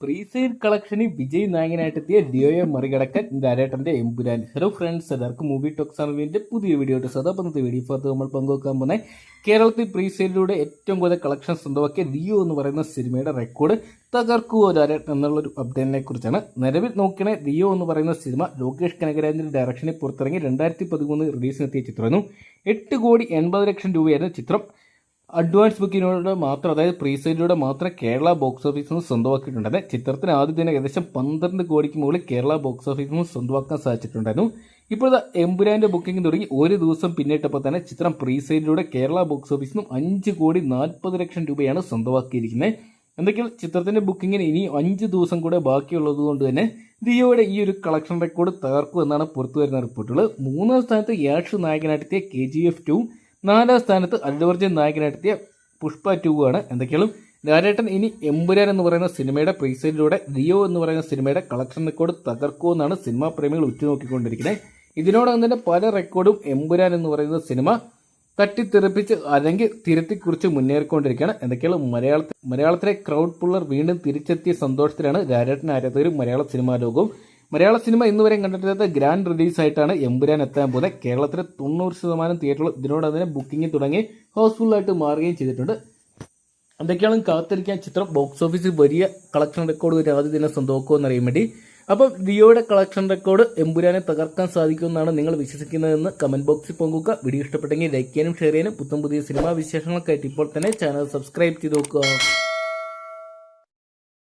Presale കളക്ഷനിൽ Vijay നായകനായിട്ടെത്തിയ ഡിയോയെ മറികടക്കാൻ ഡയറക്ടറിന്റെ എമ്പുരാൻ. ഹലോ ഫ്രണ്ട്സ് എല്ലാവർക്കും മൂവി ടോക്സ് ആണ് അറിവിന്റെ പുതിയ വീഡിയോ പന്നത്തെ വീഡിയോ ഭാഗത്ത് നമ്മൾ പങ്കുവെക്കാൻ പോകുന്നത് കേരളത്തിൽ പ്രീസെയിലൂടെ ഏറ്റവും കൂടുതൽ കളക്ഷൻ സ്വന്തമാക്കിയ ലിയോ എന്ന് പറയുന്ന സിനിമയുടെ റെക്കോർഡ് തകർക്കുവോ ഡയറക്ടർ എന്നുള്ളൊരു അപ്ഡേറ്റിനെ കുറിച്ചാണ്. നിലവിൽ നോക്കണേ ലിയോ എന്ന് പറയുന്ന സിനിമ ലോകേഷ് കനകരാജിന്റെ ഡയറക്ഷനിൽ പുറത്തിറങ്ങി രണ്ടായിരത്തി പതിമൂന്ന് റിലീസിനെത്തിയ ചിത്രമായിരുന്നു. എട്ട് കോടി എൺപത് ലക്ഷം രൂപയായിരുന്നു ചിത്രം. അഡ്വാൻസ് ബുക്കിങ്ങിലൂടെ മാത്രം അതായത് പ്രീസെയിലൂടെ മാത്രം കേരള ബോക്സ് ഓഫീസിൽ നിന്ന് സ്വന്തമാക്കിയിട്ടുണ്ടായിരുന്നു ചിത്രത്തിന് ആദ്യം തന്നെ ഏകദേശം പന്ത്രണ്ട് കോടിക്ക് മുകളിൽ കേരള ബോക്സ് ഓഫീസിൽ നിന്ന് സ്വന്തമാക്കാൻ സാധിച്ചിട്ടുണ്ടായിരുന്നു. ഇപ്പോഴത്തെ എംബുരാന്റെ ബുക്കിംഗ് തുടങ്ങി. ഒരു ദിവസം പിന്നിട്ടപ്പോൾ തന്നെ ചിത്രം പ്രീസെയിലൂടെ കേരള ബോക്സ് ഓഫീസിൽ നിന്നും അഞ്ച് കോടി നാൽപ്പത് ലക്ഷം രൂപയാണ് സ്വന്തമാക്കിയിരിക്കുന്നത്. എന്തൊക്കെയാണ് ചിത്രത്തിന്റെ ബുക്കിങ്ങിന് ഇനി അഞ്ച് ദിവസം കൂടെ ബാക്കിയുള്ളത് കൊണ്ട് തന്നെ ദിയോയുടെ ഈ ഒരു കളക്ഷൻ റെക്കോർഡ് തകർക്കും എന്നാണ് പുറത്തു വരുന്ന റിപ്പോർട്ടുകൾ. മൂന്നാം സ്ഥാനത്ത് യാഷ് നായകനായിട്ടെത്തിയ കെ ജി എഫ് ടു നാലാം സ്ഥാനത്ത് അല്ലുവർജൻ നായകനായിട്ടെത്തിയ പുഷ്പ ടു ആണ് എന്തൊക്കെയാണ് ലാലേട്ടൻ ഇനി എമ്പുരാൻ എന്ന് പറയുന്ന സിനിമയുടെ പ്രീസെയിലൂടെ ലിയോ എന്ന് പറയുന്ന സിനിമയുടെ കളക്ഷൻ റെക്കോർഡ് തകർക്കുമെന്നാണ് സിനിമാ പ്രേമികൾ ഉറ്റുനോക്കിക്കൊണ്ടിരിക്കുന്നത്. ഇതിനോടകം തന്നെ പല റെക്കോർഡും എമ്പുരാൻ എന്ന് പറയുന്ന സിനിമ തട്ടിത്തെറിപ്പിച്ച് അല്ലെങ്കിൽ തിരുത്തിക്കുറിച്ച് മുന്നേറിക്കൊണ്ടിരിക്കുകയാണ്. എന്തൊക്കെയാണ് മലയാളത്തിൽ മലയാളത്തിലെ ക്രൗഡ് പുള്ളർ വീണ്ടും തിരിച്ചെത്തിയ സന്തോഷത്തിലാണ് ലാലേട്ടൻ ആരാധകരും മലയാള സിനിമാ ലോകവും മലയാള സിനിമ ഇന്ന് ഇന്നുവരെ കണ്ടിട്ടില്ലാത്ത ഗ്രാൻഡ് റിലീസായിട്ടാണ് എമ്പുരാൻ എത്താൻ പോകുന്നത്. കേരളത്തിലെ തൊണ്ണൂറ് ശതമാനം തിയേറ്ററുകൾ ഇതിനോട് തന്നെ ബുക്കിംഗ് തുടങ്ങി ഹൗസ്ഫുള്ളായിട്ട് മാറുകയും ചെയ്തിട്ടുണ്ട്. എന്തൊക്കെയാണ് കാത്തിരിക്കാൻ ചിത്രം? ബോക്സ് ഓഫീസിൽ വലിയ കളക്ഷൻ റെക്കോർഡ് ഒരു ആദ്യ ദിനം സ്വന്തമാക്കുമെന്ന് അറിയാൻ വേണ്ടി. അപ്പം ലിയോയുടെ കളക്ഷൻ റെക്കോർഡ് എമ്പുരാനെ തകർക്കാൻ സാധിക്കുമെന്നാണ് നിങ്ങൾ വിശ്വസിക്കുന്നതെന്ന് കമന്റ് ബോക്സിൽ പങ്കുവെക്കുക. വീഡിയോ ഇഷ്ടപ്പെട്ടെങ്കിൽ ലൈക്ക് ചെയ്യാനും ഷെയർ ചെയ്യാനും. പുത്തം പുതിയ സിനിമാ വിശേഷങ്ങൾക്കായിട്ട് ഇപ്പോൾ തന്നെ ചാനൽ സബ്സ്ക്രൈബ് ചെയ്ത് നോക്കുക.